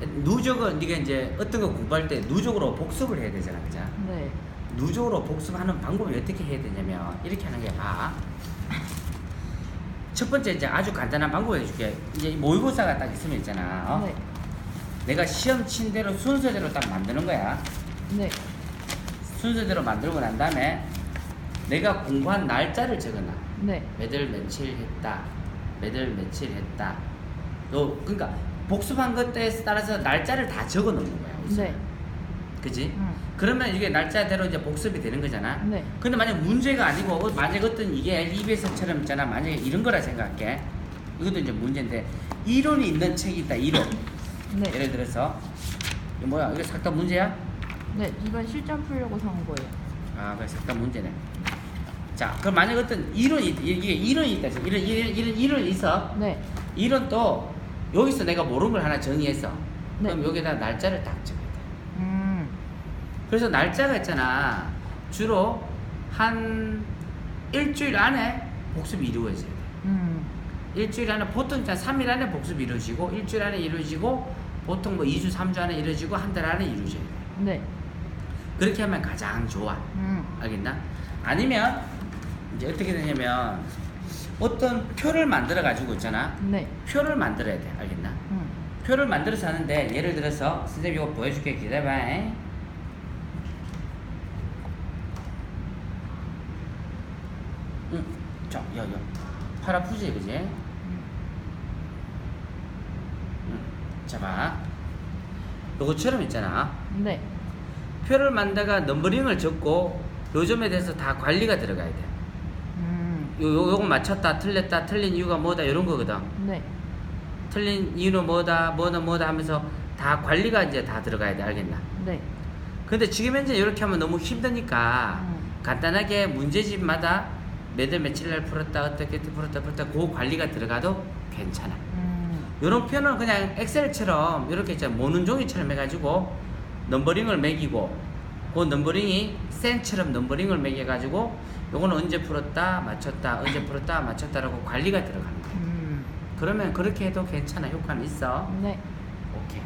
누적은 네가 이제 어떤 거 공부할 때 누적으로 복습을 해야 되잖아, 그죠? 네. 누적으로 복습하는 방법이 어떻게 해야 되냐면 이렇게 하는 게 봐. 첫 번째 이제 아주 간단한 방법 해줄게. 이제 이 모의고사가 딱 있으면 있잖아. 어? 네. 내가 시험 친 대로 순서대로 딱 만드는 거야. 네. 순서대로 만들고 난 다음에 내가 공부한 날짜를 적어놔. 네. 몇월 며칠 했다. 몇월 며칠 했다. 너 그러니까 복습한 것에 따라서 날짜를 다 적어 놓는 거야. 우선. 네. 그지? 음. 그러면 이게 날짜대로 이제 복습이 되는 거잖아. 네. 근데 만약 문제가 아니고 어, 만약 어떤 이게 EBS처럼 있잖아. 만약에 이런 거라 생각해. 이것도 이제 문제인데 이론이 있는 책이 있다. 이론. 네. 예를 들어서 이거 뭐야? 이거 싹다 문제야? 네. 이건 실전 풀려고 산 거예요. 아, 그래 싹 다 문제네. 자, 그럼 만약 어떤 이론이 있- 이게 이론이 있다. 이런 이런 이런 이론이 있어. 네. 이론 또 여기서 내가 모르는 걸 하나 정의했어. 네. 그럼 여기다 날짜를 딱 적어야 돼. 음. 그래서 날짜가 있잖아. 주로 한 일주일 안에 복습이 이루어져야 돼. 음. 일주일 안에 보통 일단 3일 안에 복습이 이루어지고 일주일 안에 이루어지고 보통 뭐 2주, 3주 안에 이루어지고 한 달 안에 이루어져야 돼. 네. 그렇게 하면 가장 좋아. 음. 알겠나? 아니면 이제 어떻게 되냐면 어떤 표를 만들어 가지고 있잖아. 네. 표를 만들어야 돼. 알겠나? 음. 표를 만들어서 하는데 예를 들어서 선생님 이거 보여줄게 기다려봐 잉? 응. 자, 야, 야. 팔 아프지, 그지? 음. 응. 자, 봐. 요거처럼 있잖아. 네. 표를 만다가 넘버링을 적고 요점에 대해서 다 관리가 들어가야 돼. 음. 요, 요, 요거 맞췄다, 틀렸다, 틀린 이유가 뭐다, 이런 거거든. 네. 틀린 이유는 뭐다, 뭐다, 뭐다 하면서 다 관리가 이제 다 들어가야 돼. 알겠나? 네. 근데 지금 현재 이렇게 하면 너무 힘드니까 음. 간단하게 문제집마다 몇월 며칠 날 풀었다 어떻게 풀었다 풀었다 그 관리가 들어가도 괜찮아 음. 이런 표현은 그냥 엑셀처럼 이렇게 모는 종이처럼 해가지고 넘버링을 매기고 그 넘버링이 센처럼 넘버링을 매겨가지고 요거는 언제 풀었다 맞췄다 언제 풀었다 맞췄다라고 관리가 들어가는 거야 음. 그러면 그렇게 해도 괜찮아 효과는 있어 네. 오케이